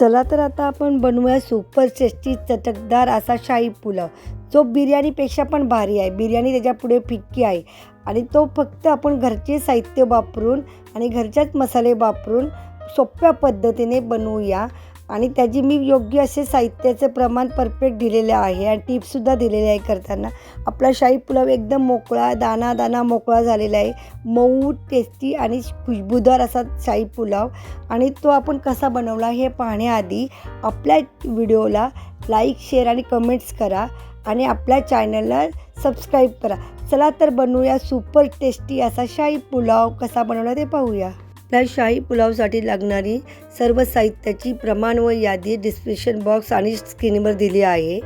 चला तर आता आपण बनवूया सुपर टेस्टी चटकदार असा शाही पुलाव. जो बिर्याणीपेक्षा पण भारी आहे. बिर्याणी त्याच्या पुढे फिक्की आहे. आणि तो फक्त आपण घरचे साहित्य वापरून आणि घरच्याच मसाले वापरून सोप्या पद्धतीने बनवूया. आणि त्याची मी योग्य असे साहित्याचं प्रमाण परफेक्ट दिलेलं आहे आणि टिप्ससुद्धा दिलेले आहे करताना. आपला शाही पुलाव एकदम मोकळा दाना दाना मोकळा झालेला आहे. मऊ टेस्टी आणि खुशबूदार असा शाही पुलाव. आणि तो आपण कसा बनवला हे पाहण्याआधी आपल्या व्हिडिओला लाईक शेअर आणि कमेंट्स करा आणि आपल्या चॅनलला सबस्क्राईब करा. चला तर बनवूया सुपर टेस्टी असा शाही पुलाव कसा बनवला ते पाहूया. आपल्या शाही पुलावसाठी लागणारी सर्व साहित्याची प्रमाण व यादी डिस्क्रिप्शन बॉक्स आणि स्क्रीनवर दिली आहे.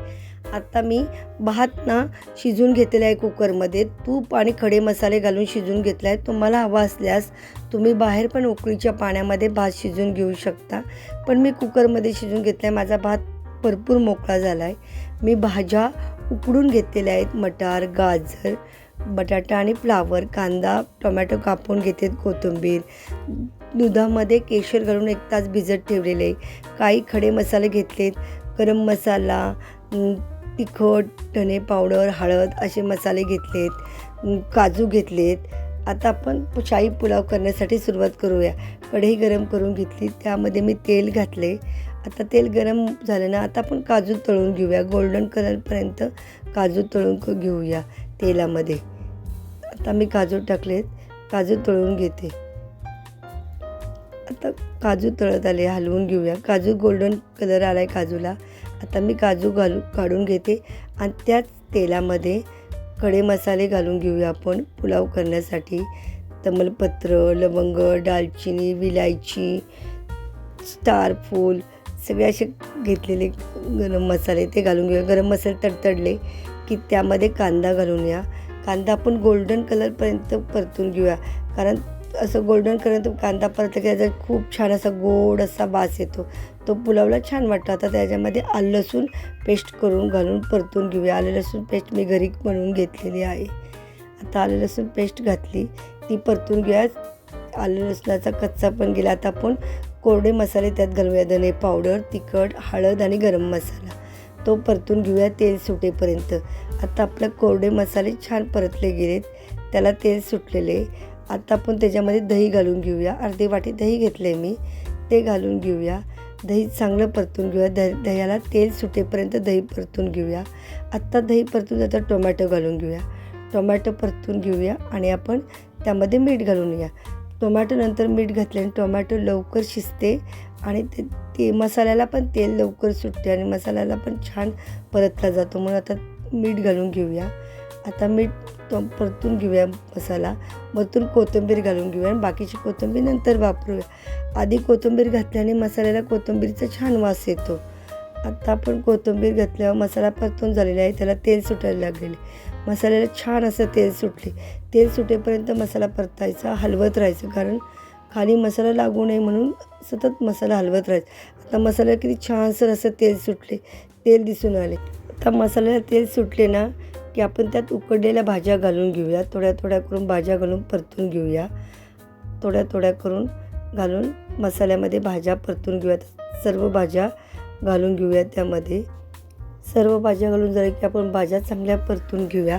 आता मी भात ना शिजून घेतलेला आहे कुकरमध्ये. तूप आणि खडे मसाले घालून शिजून घेतला आहे. तुम्हाला हवा असल्यास तुम्ही बाहेर पण उकळीच्या पाण्यामध्ये भात शिजून घेऊ शकता. पण मी कुकरमध्ये शिजून घेतला आहे. माझा भात भरपूर मोकळा झाला आहे. मी भाज्या उकडून घेतलेल्या आहेत. मटार गाजर बटाटा आणि फ्लावर कांदा टोमॅटो कापून घेते कोथिंबीर. दुधामध्ये केशर घालून एक तास भिजत ठेवलेले. काही खडे मसाले घेतलेत. गरम मसाला तिखट धणे पावडर हळद असे मसाले घेतलेत. काजू घेतलेत. आता आपण शाही पुलाव करण्यासाठी सुरुवात करूया. कढई गरम करून घेतली. त्यामध्ये मी तेल घातले. आता तेल गरम झालं ना आता आपण काजू तळून घेऊया. गोल्डन कलरपर्यंत काजू तळून घेऊया तेलामध्ये. आता मी काजू टाकलेत काजू तळून घेते. आता काजू तळत आले हलवून घेऊया. काजू गोल्डन कलर आला आहे काजूला. आता मी काजू घालू काढून घेते. आणि त्याच तेलामध्ये खडे मसाले घालून घेऊया आपण पुलाव करण्यासाठी. तमलपत्र लवंग दालचिनी विलायची स्टारफूल सगळे असे घेतलेले गरम मसाले ते घालून घेऊया. गरम मसाले तडतडले की त्यामध्ये कांदा घालून या. कांदा आपण गोल्डन कलरपर्यंत परतून घेऊया. कारण असं गोल्डन कलर कांदा परतला की त्याचा खूप छान असा गोड असा वास येतो. तो पुलावला छान वाटतो. आता त्याच्यामध्ये आलं लसूण पेस्ट करून घालून परतून घेऊया. आलं लसूण पेस्ट मी घरी बनवून घेतलेली आहे. आता आलं लसूण पेस्ट घातली. ती परतून घेऊया. आलं लसणाचा कच्चा पण गेला. आता आपण कोरडे मसाले त्यात घालूया. धने पावडर तिखट हळद आणि गरम मसाला. तो परतून घेऊया तेल सुटेपर्यंत. आता आपलं कोरडे मसाले छान परतले गेलेत. त्याला तेल सुटलेले. आता आपण त्याच्यामध्ये दही घालून घेऊया. अर्धी वाटी दही घेतले मी. ते घालून घेऊया. दही चांगलं परतून घेऊया. द दह्याला तेल सुटेपर्यंत दही परतून घेऊया. आत्ता दही परतून जाता टोमॅटो घालून घेऊया. टोमॅटो परतून घेऊया आणि आपण त्यामध्ये मीठ घालून या टोमॅटो नंतर मीठ घातल्याने टोमॅटो लवकर शिजते. आणि ते ते मसाल्याला पण तेल लवकर सुटते आणि मसाल्याला पण छान परतला जातो. म्हणून आता मीठ घालून घेऊया. आता मीठ तो परतून घेऊया मसाला. वरतून कोथिंबीर घालून घेऊया आणि बाकीची कोथिंबीर नंतर वापरूया. आधी कोथिंबीर घातल्याने मसाल्याला कोथिंबीरचा छान वास येतो. आता आपण कोथिंबीर घातल्यावर मसाला परतून झालेला आहे. त्याला तेल सुटायला लागलेले मसाल्याला छान असं तेल सुटले. तेल सुटेपर्यंत मसाला परतायचा हलवत राहायचं. कारण खाली मसाला लागू नये म्हणून सतत मसाला हलवत राहायचा. आता मसाला किती छानसर असं तेल सुटले. तेल दिसून आले. आता मसाल्याला तेल सुटले ना की आपण त्यात उकडलेल्या भाज्या घालून घेऊया. थोड्या थोड्या करून भाज्या घालून परतून घेऊया. थोड्या थोड्या करून घालून मसाल्यामध्ये भाज्या परतून घेऊयात सर्व भाज्या घालून घेऊया त्यामध्ये. सर्व भाज्या घालून झाल्या की आपण भाज्या चांगल्या परतून घेऊया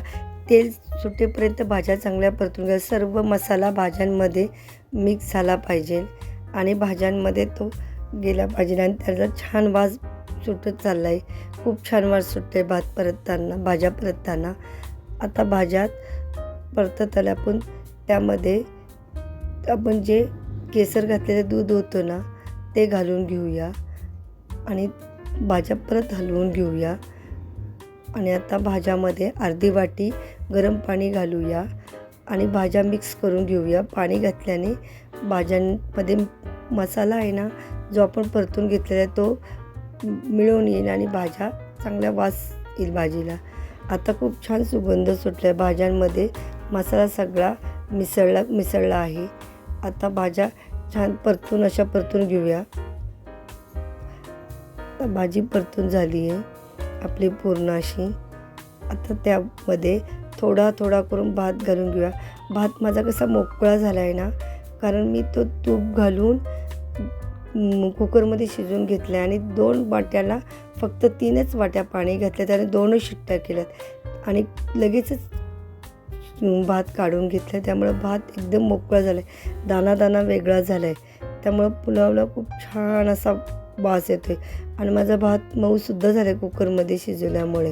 तेल सुटेपर्यंत भाज्या चांगल्या परतून घ्या. सर्व मसाला भाज्यांमध्ये मिक्स झाला पाहिजे आणि भाज्यांमध्ये तो गेला पाहिजे आणि त्याचा छान वास सुटत चालला आहे खूप छान वास सुटते भात परतताना भाज्या परतताना. आता भाज्यात परतत आल्या आपण त्यामध्ये आपण जे केसर घातलेलं दूध होतं ना ते घालून घेऊया आणि भाज्या परत हलवून घेऊया. आणि आता भाज्यामध्ये अर्धी वाटी गरम पाणी घालूया आणि भाज्या मिक्स करून घेऊया. पाणी घातल्याने भाज्यांमध्ये मसाला आहे ना जो आपण परतून घेतलेला आहे तो मिळून येईल आणि भाज्या चांगल्या वास येईल भाजीला. आता खूप छान सुगंध सुटला आहे भाज्यांमध्ये मसाला सगळा मिसळला मिसळला आहे. आता भाज्या छान परतून अशा परतून घेऊया. आता भाजी परतून झाली आहे आपली पूर्ण अशी. आता त्यामध्ये थोडा थोडा करून भात घालून घेऊया. भात माझा कसा मोकळा झाला आहे ना कारण मी तो तूप घालून कुकरमध्ये शिजवून घेतलं आणि दोन वाट्याला फक्त तीनच वाट्या पाणी घातल्या त्याने दोनच शिट्ट्या केल्यात. आणि लगेचच भात काढून घेतलं त्यामुळं भात एकदम मोकळा झाला आहे दाना दाना वेगळा झाला आहे त्यामुळं पुलावला खूप छान असा वास येतो आहे आणि माझा भात मऊसुद्धा झाला आहे कुकरमध्ये शिजवल्यामुळे.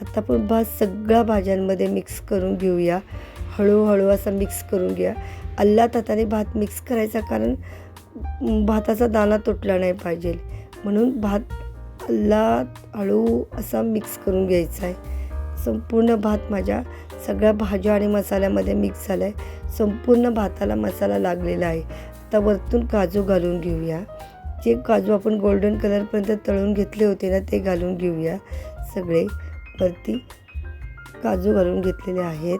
आता आपण भात सगळ्या भाज्यांमध्ये मिक्स करून घेऊया. हळूहळू असा मिक्स करून घ्या. अल्लात हाताने भात मिक्स करायचा कारण भाताचा दाना तुटला नाही पाहिजे. म्हणून भात अल्लात हळू असा मिक्स करून घ्यायचा आहे. संपूर्ण भात माझ्या सगळ्या भाज्या आणि मसाल्यामध्ये मिक्स झाला आहे संपूर्ण भाताला मसाला लागलेला आहे. आता वरतून काजू घालून घेऊया. जे काजू आपण गोल्डन कलरपर्यंत तळून घेतले होते ना ते घालून घेऊया. सगळे वरती काजू घालून घेतलेले आहेत.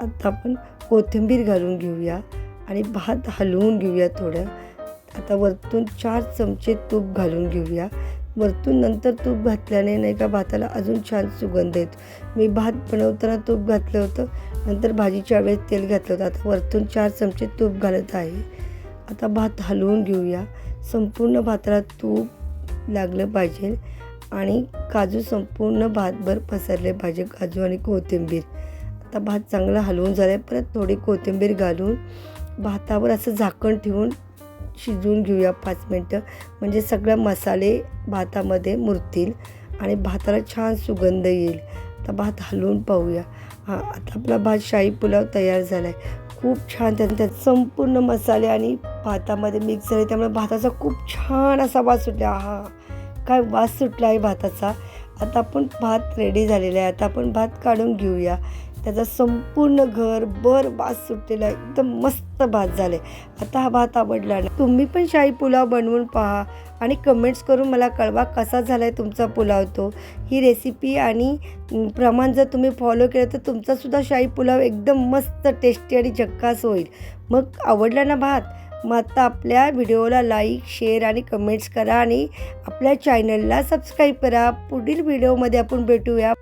आता आपण कोथिंबीर घालून घेऊया आणि भात हलवून घेऊया थोडं आता वरतून चार चमचे तूप घालून घेऊया. वरतून नंतर तूप घातल्याने नाही का भाताला अजून छान सुगंध येतो. मी भात बनवताना तूप घातलं होतं नंतर भाजीच्या वेळेस तेल घातलं होतं. आता वरतून चार चमचे तूप घालत आहे. आता भात हलवून घेऊया. संपूर्ण भाताला तूप लागलं पाहिजे आणि काजू संपूर्ण भातभर पसरले पाहिजे काजू आणि कोथिंबीर. आता भात चांगला हलवून झाला आहे परत थोडी कोथिंबीर घालून भातावर असं झाकण ठेवून शिजवून घेऊया पाच मिनटं. म्हणजे सगळे मसाले भातामध्ये मुरतील आणि भाताला छान सुगंध येईल. आता भात हलवून पाहूया. हां आता आपला भात शाही पुलाव तयार झाला आहे खूप छान त्यात त्यात संपूर्ण मसाले आणि भातामध्ये मिक्स झाले. त्यामुळे भाताचा खूप छान असा वास सुटला. हा काय वास सुटला आहे भाताचा. आता आपण भात रेडी झालेला आहे. आता आपण भात काढून घेऊया. त्याचा संपूर्ण घर बर भात सुटलेला आहे एकदम मस्त भात झाले आता हा भात आवडला ना तुम्ही पण शाही पुलाव बनवून पहा आणि कमेंट्स करून मला कळवा कसा झाला आहे तुमचा पुलाव तो. ही रेसिपी आणि प्रमाण जर तुम्ही फॉलो केलं तर तुमचासुद्धा शाही पुलाव एकदम मस्त टेस्टी आणि झक्कास होईल. मग आवडला ना भात? मग आता आपल्या व्हिडिओला लाईक शेअर आणि कमेंट्स करा आणि आपल्या चॅनलला सबस्क्राईब करा. पुढील व्हिडिओमध्ये आपण भेटूया.